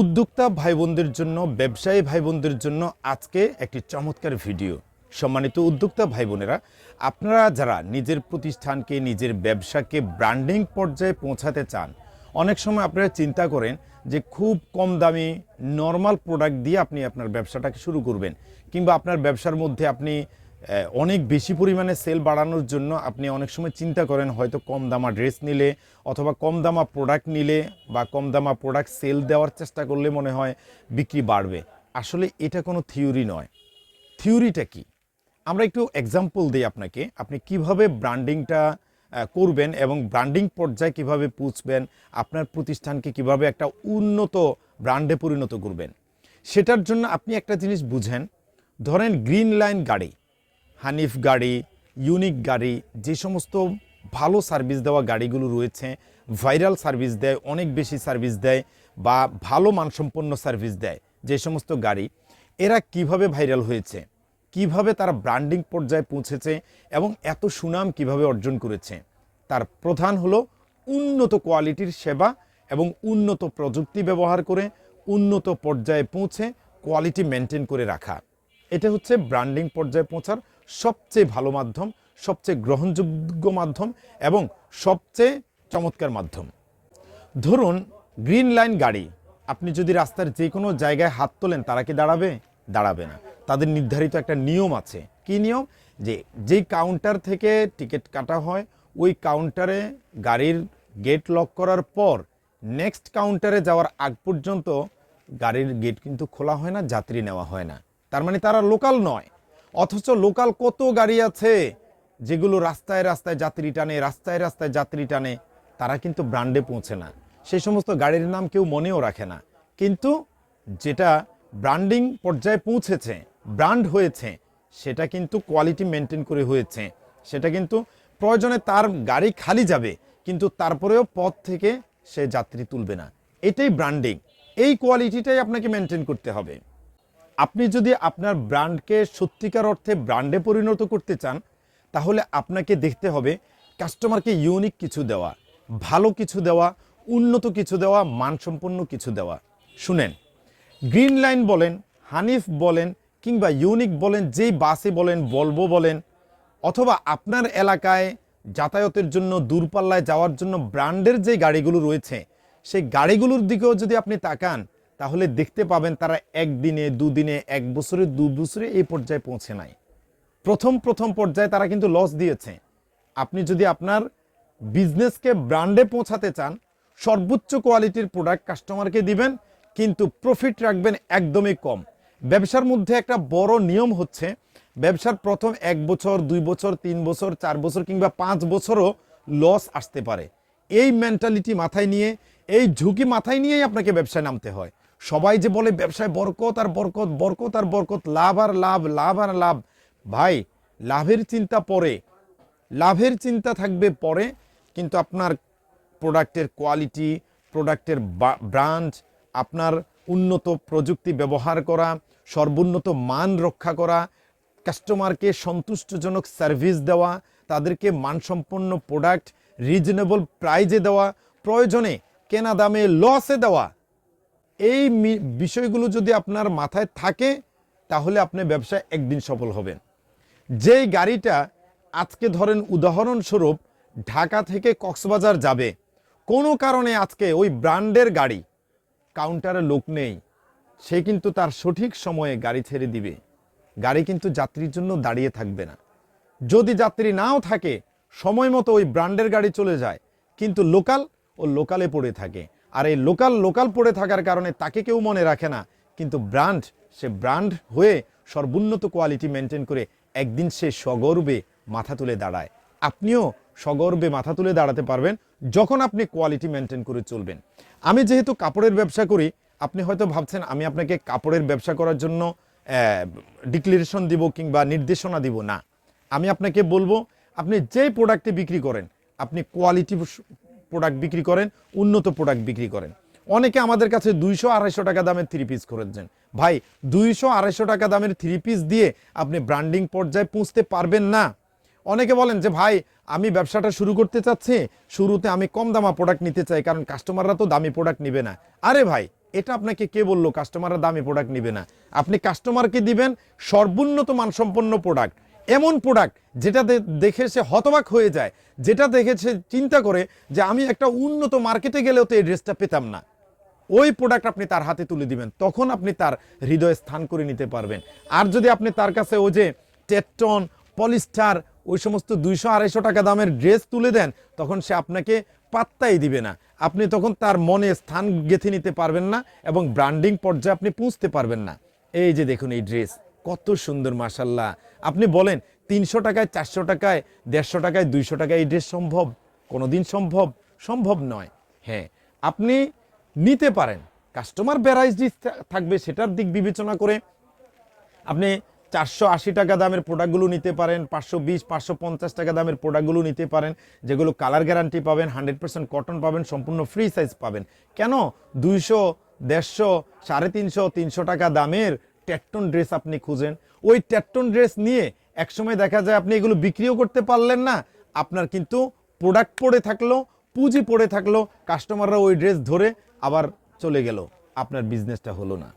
উদ্যোক্তা ভাই বোনদের জন্য, ব্যবসায়ী ভাই বোনদের জন্য আজকে একটি চমৎকার ভিডিও। সম্মানিত উদ্যোক্তা ভাই বোনেরা আপনারা যারা নিজের প্রতিষ্ঠানকে, নিজের ব্যবসাকে ব্র্যান্ডিং পর্যায়ে পৌঁছাতে চান, অনেক সময় আপনারা চিন্তা করেন যে খুব কম দামি নর্মাল প্রোডাক্ট দিয়ে আপনি আপনার ব্যবসাটাকে শুরু করবেন, কিংবা আপনার ব্যবসার মধ্যে আপনি অনেক বেশি পরিমাণে সেল বাড়ানোর জন্য আপনি অনেক সময় চিন্তা করেন হয়তো কম দামা ড্রেস নিলে অথবা কম দামা প্রোডাক্ট নিলে বা কম দামা প্রোডাক্ট সেল দেওয়ার চেষ্টা করলে মনে হয় বিক্রি বাড়বে। আসলে এটা কোনো থিওরি নয়। থিওরিটা কি? আমরা একটু এক্সাম্পল দিই আপনাকে। আপনি কীভাবে ব্র্যান্ডিংটা করবেন এবং ব্র্যান্ডিং পর্যায়ে কীভাবে পৌঁছবেন আপনার প্রতিষ্ঠানকে কীভাবে একটা উন্নত ব্র্যান্ডে পরিণত করবেন, সেটার জন্য আপনি একটা জিনিস বুঝেন। ধরেন গ্রিন লাইন গাড়ি। হানিফ গাড়ি, ইউনিক গাড়ি, যে সমস্ত ভালো সার্ভিস দেওয়া গাড়িগুলো রয়েছে, ভাইরাল সার্ভিস দেয়, অনেক বেশি সার্ভিস দেয় বা ভালো মানসম্পন্ন সার্ভিস দেয় যে সমস্ত গাড়ি, এরা কীভাবে ভাইরাল হয়েছে, কীভাবে তারা ব্র্যান্ডিং পর্যায়ে পৌঁছেছে এবং এত সুনাম কীভাবে অর্জন করেছে, তার প্রধান হলো উন্নত কোয়ালিটির সেবা এবং উন্নত প্রযুক্তি ব্যবহার করে উন্নত পর্যায়ে পৌঁছে কোয়ালিটি মেনটেন করে রাখা। এটা হচ্ছে ব্র্যান্ডিং পর্যায়ে পৌঁছার সবচেয়ে ভালো মাধ্যম, সবচেয়ে গ্রহণযোগ্য মাধ্যম এবং সবচেয়ে চমৎকার মাধ্যম। ধরুন, গ্রিন লাইন গাড়ি। আপনি যদি রাস্তার যে কোনো জায়গায় হাত তোলেন, তারা কি দাঁড়াবে? দাঁড়াবে না। তাদের নির্ধারিত একটা নিয়ম আছে। কি নিয়ম? যে, যেই কাউন্টার থেকে টিকিট কাটা হয়, ওই কাউন্টারে গাড়ির গেট লক করার পর নেক্সট কাউন্টারে যাওয়ার আগ পর্যন্ত গাড়ির গেট কিন্তু খোলা হয় না, যাত্রী নেওয়া হয় না। তার মানে তারা লোকাল নয়। অথচ লোকাল কত গাড়ি আছে যেগুলো রাস্তায় রাস্তায় যাত্রী টানে, রাস্তায় রাস্তায় যাত্রী টানে, তারা কিন্তু ব্র্যান্ডে পৌঁছে না। সেই সমস্ত গাড়ির নাম কেউ মনেও রাখে না। কিন্তু যেটা ব্র্যান্ডিং পর্যায়ে পৌঁছেছে, ব্র্যান্ড হয়েছে, সেটা কিন্তু কোয়ালিটি মেনটেন করে হয়েছে। সেটা কিন্তু প্রয়োজনে তার গাড়ি খালি যাবে, কিন্তু তারপরেও পথ থেকে সে যাত্রী তুলবে না। এটাই ব্র্যান্ডিং। এই কোয়ালিটিটাই আপনাকে মেনটেন করতে হবে। আপনি যদি আপনার ব্র্যান্ডকে সত্যিকার অর্থে ব্র্যান্ডে পরিণত করতে চান, তাহলে আপনাকে দেখতে হবে কাস্টমারকে ইউনিক কিছু দেওয়া, ভালো কিছু দেওয়া, উন্নত কিছু দেওয়া, মানসম্পন্ন কিছু দেওয়া। শুনেন, গ্রিন লাইন বলেন, হানিফ বলেন, কিংবা ইউনিক বলেন, যেই বাসে বলেন বলব বলেন, অথবা আপনার এলাকায় যাতায়াতের জন্য, দূরপাল্লায় যাওয়ার জন্য ব্র্যান্ডের যে গাড়িগুলো রয়েছে, সেই গাড়িগুলোর দিকেও যদি আপনি তাকান তাহলে দেখতে পাবেন তারা একদিনে, দুদিনে, এক বছরে, দু বছরে এই পর্যায়ে পৌঁছে নাই। প্রথম প্রথম পর্যায়ে তারা কিন্তু লস দিয়েছে। আপনি যদি আপনার বিজনেসকে ব্র্যান্ডে পৌঁছাতে চান, সর্বোচ্চ কোয়ালিটির প্রোডাক্ট কাস্টমারকে দিবেন, কিন্তু প্রফিট রাখবেন একদমই কম। ব্যবসার মধ্যে একটা বড় নিয়ম হচ্ছে, ব্যবসার প্রথম এক বছর, দুই বছর, তিন বছর, চার বছর কিংবা পাঁচ বছরও লস আসতে পারে। এই মেন্টালিটি মাথায় নিয়ে, এই ঝুঁকি মাথায় নিয়েই আপনাকে ব্যবসায় নামতে হয়। সবাই যে বলে ব্যবসায় বরকত আর বরকত বরকত আর বরকত, লাভ আর লাভ লাভ আর লাভ। ভাই, লাভের চিন্তা পরে। লাভের চিন্তা থাকবে পরে, কিন্তু আপনার প্রোডাক্টের কোয়ালিটি, প্রোডাক্টের ব্রাঞ্চ আপনার উন্নত প্রযুক্তি ব্যবহার করা, সর্বোন্নত মান রক্ষা করা, কাস্টমারকে সন্তুষ্টজনক সার্ভিস দেওয়া, তাদেরকে মানসম্পন্ন প্রোডাক্ট, রিজনেবল প্রাইজে দেওয়া, প্রয়োজনে কেনা দামে লসে দেওয়া এই বিষয়গুলো যদি আপনার মাথায় থাকে, তাহলে আপনি ব্যবসায় একদিন সফল হবেন। যেই গাড়িটা আজকে ধরেন উদাহরণস্বরূপ ঢাকা থেকে কক্সবাজার যাবে, কোনো কারণে আজকে ওই ব্র্যান্ডের গাড়ি কাউন্টারে লোক নেই, সে কিন্তু তার সঠিক সময়ে গাড়ি ছেড়ে দিবে। গাড়ি কিন্তু যাত্রীর জন্য দাঁড়িয়ে থাকবে না। যদি যাত্রী নাও থাকে, সময় মতো ওই ব্র্যান্ডের গাড়ি চলে যায়, কিন্তু লোকাল ও লোকালে পড়ে থাকে। আর এই লোকাল লোকাল পড়ে থাকার কারণে তাকে কেউ মনে রাখে না। কিন্তু ব্র্যান্ড, সে ব্র্যান্ড হয়ে সর্বোন্নত কোয়ালিটি মেনটেন করে একদিন সে সগর্বে মাথা তুলে দাঁড়ায়। আপনিও সগর্বে মাথা তুলে দাঁড়াতে পারবেন যখন আপনি কোয়ালিটি মেনটেন করে চলবেন। আমি যেহেতু কাপড়ের ব্যবসা করি, আপনি হয়তো ভাবছেন আমি আপনাকে কাপড়ের ব্যবসা করার জন্য ডিক্লারেশন দিব কিংবা নির্দেশনা দিব। না, আমি আপনাকে বলব, আপনি যেই প্রোডাক্টে বিক্রি করেন, আপনি কোয়ালিটি প্রোডাক্ট বিক্রি করেন, উন্নত প্রোডাক্ট বিক্রি করেন। অনেকে আমাদের কাছে দুইশো আড়াইশো টাকা দামের থ্রি পিস করেছেন। ভাই, দুইশো আড়াইশো টাকা দামের থ্রি পিস দিয়ে আপনি ব্র্যান্ডিং পর্যায়ে পৌঁছতে পারবেন না। অনেকে বলেন যে, ভাই, আমি ব্যবসাটা শুরু করতে চাচ্ছি, শুরুতে আমি কম দামা প্রোডাক্ট নিতে চাই, কারণ কাস্টমাররা তো দামি প্রোডাক্ট নিবে না। আরে ভাই, এটা আপনাকে কে বলল? কাস্টমাররা দামি প্রোডাক্ট নিবে না। আপনি কাস্টমারকে দিবেন সর্বোন্নত মানসম্পন্ন প্রোডাক্ট এমন প্রোডাক্ট যেটা দেখে সে হতবাক হয়ে যায়, যেটা দেখে সে চিন্তা করে যে আমি একটা উন্নত মার্কেটে গেলেও তো এই ড্রেসটা পেতাম না। ওই প্রোডাক্ট আপনি তার হাতে তুলে দিবেন, তখন আপনি তার হৃদয়ে স্থান করে নিতে পারবেন। আর যদি আপনি তার কাছে ওই যে টেটন পলিস্টার ওই সমস্ত দুইশো আড়াইশো টাকা দামের ড্রেস তুলে দেন, তখন সে আপনাকে পাত্তাই দিবে না। আপনি তখন তার মনে স্থান গেঁথে নিতে পারবেন না এবং ব্র্যান্ডিং পর্যায়ে আপনি পৌঁছতে পারবেন না। এই যে দেখুন এই ড্রেস কত সুন্দর মাসাল্লাহ আপনি বলেন, তিনশো টাকায়, চারশো টাকায়, দেড়শো টাকায়, দুইশো টাকায় এই ড্রেস সম্ভব? কোনোদিন সম্ভব? সম্ভব নয়। হ্যাঁ আপনি নিতে পারেন। কাস্টমার ভ্যারাইটি থাকবে সেটার দিক বিবেচনা করে আপনি চারশো আশি টাকা দামের প্রোডাক্টগুলো নিতে পারেন, পাঁচশো বিশ, পাঁচশো পঞ্চাশ টাকা দামের প্রোডাক্টগুলো নিতে পারেন, যেগুলো কালার গ্যারান্টি পাবেন, হান্ড্রেড পার্সেন্ট কটন পাবেন, সম্পূর্ণ ফ্রি সাইজ পাবেন। কেন? দুইশো, দেড়শো, সাড়ে তিনশো তিনশো টাকা দামের ট্যাটন ড্রেস আপনি খুঁজেন। ওই ট্যাটন ড্রেস নিয়ে একসময় দেখা যায় আপনি এগুলো বিক্রিও করতে পারলেন না। আপনার কিন্তু প্রোডাক্ট পড়ে থাকল, পুঁজি পড়ে থাকল, কাস্টমাররা ওই ড্রেস ধরে আবার চলে গেল। আপনার বিজনেসটা হলো না।